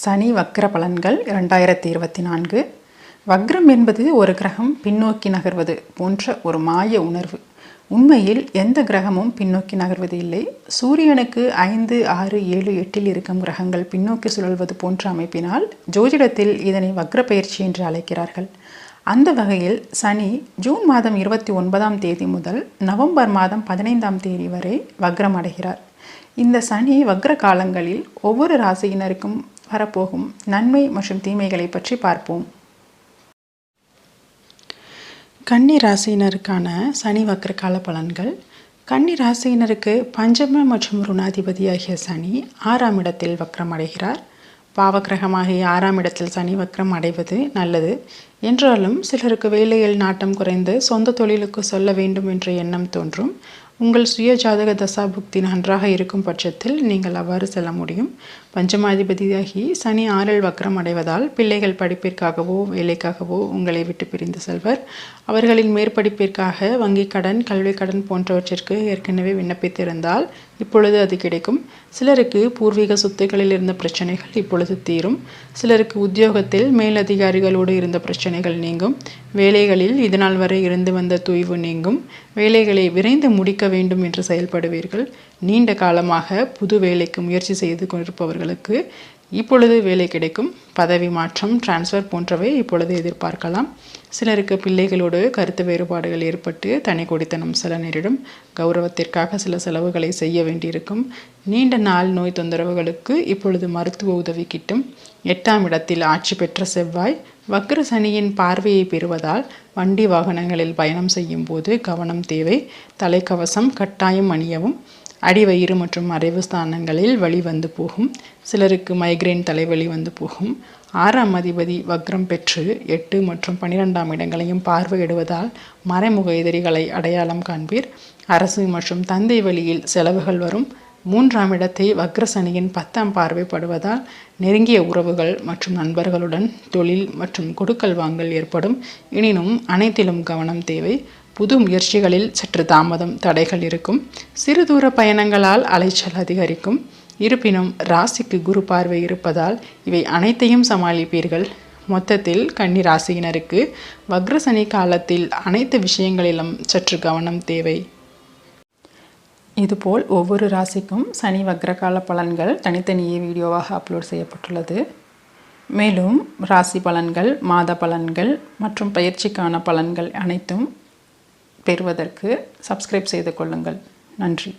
சனி வக்ர பலன்கள் இரண்டாயிரத்தி இருபத்தி நான்கு. வக்ரம் என்பது ஒரு கிரகம் பின்னோக்கி நகர்வது போன்ற ஒரு மாய உணர்வு. உண்மையில் எந்த கிரகமும் பின்னோக்கி நகர்வது இல்லை. சூரியனுக்கு ஐந்து ஆறு ஏழு எட்டில் இருக்கும் கிரகங்கள் பின்னோக்கி சுழல்வது போன்ற அமைப்பினால் ஜோதிடத்தில் இதனை வக்ர பயிற்சி என்று அழைக்கிறார்கள். அந்த வகையில் சனி ஜூன் மாதம் இருபத்தி ஒன்பதாம் தேதி முதல் நவம்பர் மாதம் பதினைந்தாம் தேதி வரை வக்ரம் அடைகிறார். இந்த சனி வக்ர காலங்களில் ஒவ்வொரு ராசியினருக்கும் வரப்போகும். நன்மை மற்றும் தீமைகளை பற்றி பார்ப்போம். கன்னி ராசியினருக்கான சனி வக்கர கால பலன்கள். கன்னி ராசியினருக்கு பஞ்சம மற்றும் ருணாதிபதியாகிய சனி ஆறாம் இடத்தில் வக்ரம் அடைகிறார். பாவக்கிரகமாகிய ஆறாம் இடத்தில் சனி வக்ரம் அடைவது நல்லது. என்றாலும் சிலருக்கு வேலையில் நாட்டம் குறைந்து சொந்த தொழிலுக்கு சொல்ல வேண்டும் என்ற எண்ணம் தோன்றும். உங்கள் சுய ஜாதக தசா புக்தி நன்றாக இருக்கும் பட்சத்தில் நீங்கள் அவ்வாறு செல்ல முடியும். பஞ்சமாதிபதியாகி சனி ஆறல் வக்கரம் அடைவதால் பிள்ளைகள் படிப்பிற்காகவோ வேலைக்காகவோ உங்களை விட்டு பிரிந்து செல்வர். அவர்களின் மேற்படிப்பிற்காக வங்கிக் கடன் கல்விக் கடன் போன்றவற்றிற்கு ஏற்கனவே விண்ணப்பித்திருந்தால் இப்பொழுது அது கிடைக்கும். சிலருக்கு பூர்வீக சொத்துக்களில் இருந்த பிரச்சனைகள் இப்பொழுது தீரும். சிலருக்கு உத்தியோகத்தில் மேலதிகாரிகளோடு இருந்த பிரச்சனைகள் நீங்கும். வேலைகளில் இதனால் வரை இருந்து வந்த தூய்வு நீங்கும். வேலைகளை விரைந்து முடிக்க வேண்டும் என்று செயல்படுவீர்கள். நீண்ட காலமாக புது வேலைக்கு முயற்சி செய்து கொண்டிருப்பவர்களுக்கு இப்பொழுது வேலை கிடைக்கும். பதவி மாற்றம் டிரான்ஸ்ஃபர் போன்றவை இப்பொழுது எதிர்பார்க்கலாம். சிலருக்கு பிள்ளைகளோடு கருத்து வேறுபாடுகள் ஏற்பட்டு தனி கொடித்தனம் சில நேரிடும். கௌரவத்திற்காக சில செலவுகளை செய்ய வேண்டியிருக்கும். நீண்ட நாள் நோய் தொந்தரவுகளுக்கு இப்பொழுது மருத்துவ உதவி கிட்டும். எட்டாம் இடத்தில் ஆட்சி பெற்ற செவ்வாய் வக்ர சனியின் பார்வையை பெறுவதால் வண்டி வாகனங்களில் பயணம் செய்யும் போது கவனம் தேவை. தலைக்கவசம் கட்டாயம் அணியவும். அடிவயிறு மற்றும் மறைவு ஸ்தானங்களில் வலி வந்து போகும். சிலருக்கு மைக்ரேன் தலைவலி வந்து போகும். ஆறாம் அதிபதி வக்ரம் பெற்று எட்டு மற்றும் பன்னிரெண்டாம் இடங்களையும் பார்வையிடுவதால் மறைமுக எதிரிகளை அடையாளம் காண்பீர். அரசு மற்றும் தந்தை வழியில் செலவுகள் வரும். மூன்றாம் இடத்தை வக்ரசனியின் பத்தாம் பார்வைப்படுவதால் நெருங்கிய உறவுகள் மற்றும் நண்பர்களுடன் தொழில் மற்றும் கொடுக்கல் வாங்கல் ஏற்படும். எனினும் அனைத்திலும் கவனம் தேவை. புது முயற்சிகளில் சற்று தாமதம் தடைகள் இருக்கும். சிறு தூர பயணங்களால் அலைச்சல் அதிகரிக்கும். இருப்பினும் ராசிக்கு குரு பார்வை இருப்பதால் இவை அனைத்தையும் சமாளிப்பீர்கள். மொத்தத்தில் கன்னி ராசியினருக்கு வக்ரசனி காலத்தில் அனைத்து விஷயங்களிலும் சற்று கவனம் தேவை. இதுபோல் ஒவ்வொரு ராசிக்கும் சனி வக்ரகால பலன்கள் தனித்தனியே வீடியோவாக அப்லோட் செய்யப்பட்டுள்ளது. மேலும் ராசி பலன்கள் மாத பலன்கள் மற்றும் பயிற்சிக்கான பலன்கள் அனைத்தும் பெறுவதற்கு சப்ஸ்கிரைப் செய்து கொள்ளுங்கள். நன்றி.